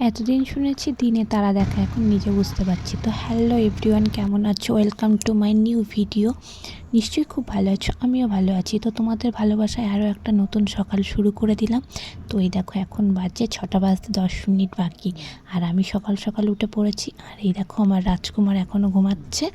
এতদিন শুনেছি দিনে তারা দেখা, এখন নিজে বুঝতে পারছি। তো হ্যালো এভরিওয়ান কেমন আছো? Welcome to my new video নিশ্চয়ই খুব ভালো আছো, আমিও ভালো আছি। তো তোমাদের ভালোবাসায় আরও একটা নতুন সকাল শুরু করে দিলাম। তো এই দেখো, এখন বাজে ছটা বাজতে দশ মিনিট বাকি। আর আমি সকাল সকাল উঠে পড়েছি। আর এই দেখো, আমার রাজকুমার এখনও ঘুমাচ্ছে।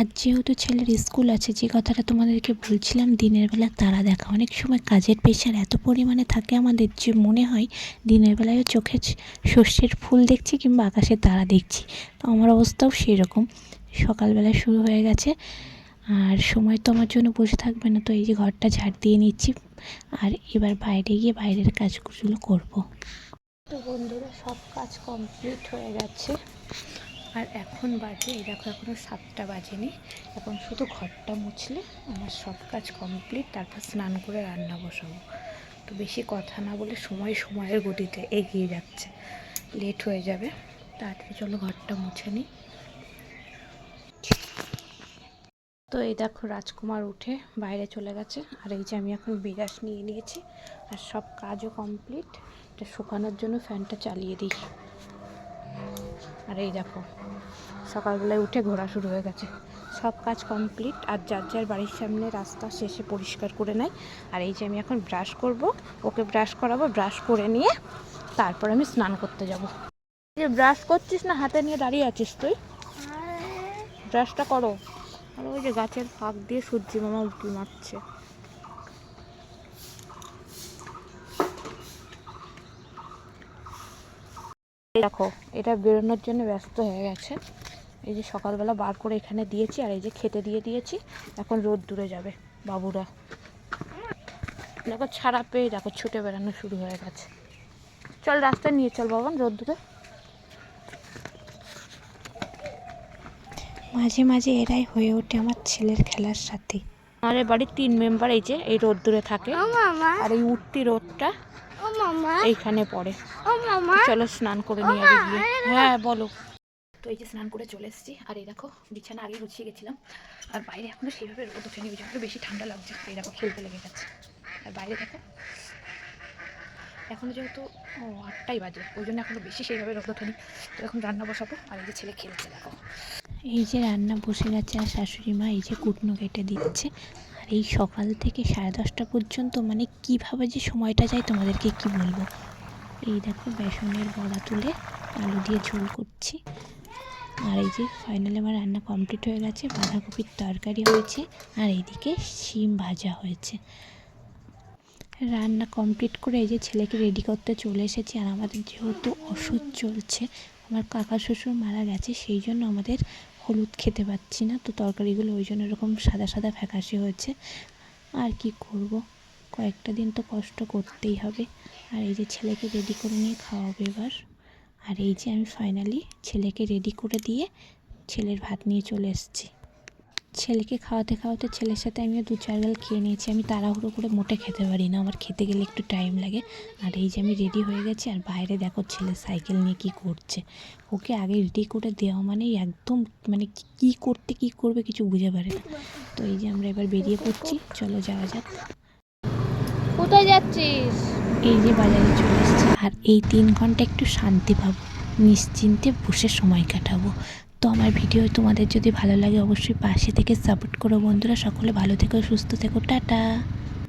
আজ যেহেতু ছেলের স্কুল আছে, যে কথাটা তোমাদেরকে বলছিলাম, দিনের বেলা তারা দেখা। অনেক সময় কাজের পেশার এত পরিমাণে থাকে আমাদের যে মনে হয়, দিনের বেলায় চোখে শস্যের ফুল দেখছি কিংবা আকাশে তারা দেখছি। তো আমার অবস্থাও সেই রকম সকালবেলা শুরু হয়ে গেছে, আর সময় তো আমার জন্য বসে থাকবে না, তো এই যে ঘরটা ঝাড় দিয়ে নিচ্ছি। আর এবার বাইরে গিয়ে বাইরের কাজগুলো করব। তো বন্ধুরা, সব কাজ কমপ্লিট হয়ে গেছে। আর এখন বাজে, এই দেখো এখনও সাতটা বাজেনি, এখন শুধু ঘরটা মুছলে আমার সব কাজ কমপ্লিট তারপর স্নান করে রান্না বসাবো। তো বেশি কথা না বলে সময় সময়ের গতিতে এগিয়ে যাচ্ছে লেট হয়ে যাবে, তাড়াতাড়ি চলো ঘরটা মুছে নিই। তো এই দেখো রাজকুমার উঠে বাইরে চলে গেছে, আর এই যে আমি এখন বিরাস নিয়ে নিয়েছি, আর সব কাজও কমপ্লিট এটা শুকানোর জন্য ফ্যানটা চালিয়ে দিই। আর এই দেখো সকালবেলায় উঠে ঘোরা শুরু হয়ে গেছে। সব কাজ কমপ্লিট আর যার যার বাড়ির সামনে রাস্তা শেষে পরিষ্কার করে নেয়। আর এই যে আমি এখন ব্রাশ করব ওকে ব্রাশ করাবো ব্রাশ করে নিয়ে তারপর আমি স্নান করতে যাব। যে ব্রাশ করছিস না হাতে নিয়ে দাঁড়িয়ে আছিস তুই? ব্রাশটা করো। আর ওই যে গাছের ফাঁক দিয়ে সূর্যি মামা উঁকি মারছে। দেখো, এটা বেরোনোর জন্য ব্যস্ত হয়ে গেছে। এই যে সকালবেলা বার করে এখানে দিয়েছি, আর এই যে খেতে দিয়ে দিয়েছি, এখন রোদ দূরে যাবে, বাবুরা। দেখো, ছাড়া পেয়ে দেখো, ছুটে বেড়ানো শুরু হয়ে গেছে। চল, রাস্তায় নিয়ে চল, বাবান, রোদ দূরে। মাঝে মাঝে এরাই হয়ে ওঠে আমার ছেলের খেলার সাথে। আমাদের বাড়ির তিন মেম্বার এই যে এই রোদ দূরে থাকে। আর এই উঠতি রোদটা এইখানে পড়ে। চলো স্নান করে নিয়ে আগে গিয়ে। হ্যাঁ বলো। তো এই যে স্নান করে চলে এসেছি। আর এই দেখো বিছানা আগে গুছিয়ে গেছিলাম। আর বাইরে এখনও সেইভাবে রোদ ওঠেনি বিছানাটা বেশি ঠান্ডা লাগছে। এই দেখো খেলতে লেগে গেছে। আর বাইরে দেখো এখনও যেহেতু ও আটটাই বাজে ওই জন্য এখনও বেশি সেইভাবে রোদ ওঠেনি। তো এখন রান্না বসাবো। আর এই যে ছেলে খেলছে দেখো। এই যে রান্না বসে গেছে আর শাশুড়ি মা এই যে কুটনো কেটে দিচ্ছে। আর এই সকাল থেকে সাড়ে দশটা পর্যন্ত মানে কীভাবে যে সময়টা যায় তোমাদেরকে কি বলব? এই দেখো বেসনের বড়া তুলে আলু দিয়ে ঝোল করছি। আর এই যে ফাইনালি আমার রান্না কমপ্লিট হয়ে গেছে, বাঁধাকপির তরকারি হয়েছে আর এইদিকে শিম ভাজা হয়েছে। রান্না কমপ্লিট করে এই যে ছেলেকে রেডি করতে চলে এসেছি আর আমাদের যেহেতু ওষুধ চলছে আমার কাকা শ্বশুর মারা গেছে, সেই জন্য আমাদের হলুদ খেতে পাচ্ছি না। তো তরকারিগুলো ওই জন্য এরকম সাদা সাদা ফ্যাকাশে হয়েছে। আর কি করব? কয়েকটা দিন তো কষ্ট করতেই হবে। আর এই যে ছেলেকে রেডি করে নিয়ে খাওয়াবো এবার। আর এই যে আমি ফাইনালি ছেলেকে রেডি করে দিয়ে ছেলের ভাত নিয়ে চলে এসেছি। ছেলেকে খাওয়াতে খাওয়াতে ছেলের সাথে আমিও দু চার গাল খেয়ে নিয়েছি। আমি তাড়াহুড়ো করে মোটে খেতে পারি না। আমার খেতে গেলে একটু টাইম লাগে। আর এই যে আমি রেডি হয়ে গেছি। আর বাইরে দেখো ছেলে সাইকেল নিয়ে কী করছে। ওকে আগে রেডি করে দেওয়া মানেই একদম মানে কী করতে কী করবে কিছু বুঝে পারে না। তো এই যে আমরা এবার বেরিয়ে পড়ছি। চলো যাওয়া যাক। কোথায় যাচ্ছিস? এই যে বাজারে চলে এসেছি। আর এই তিন ঘণ্টা একটু শান্তি পাবো। নিশ্চিন্তে বসে সময় কাটাবো। তো আমার ভিডিও তোমাদের যদি ভালো লাগে অবশ্যই পাশে থেকে সাপোর্ট করো বন্ধুরা। সকলে ভালো থেকো, সুস্থ থেকো। টাটা।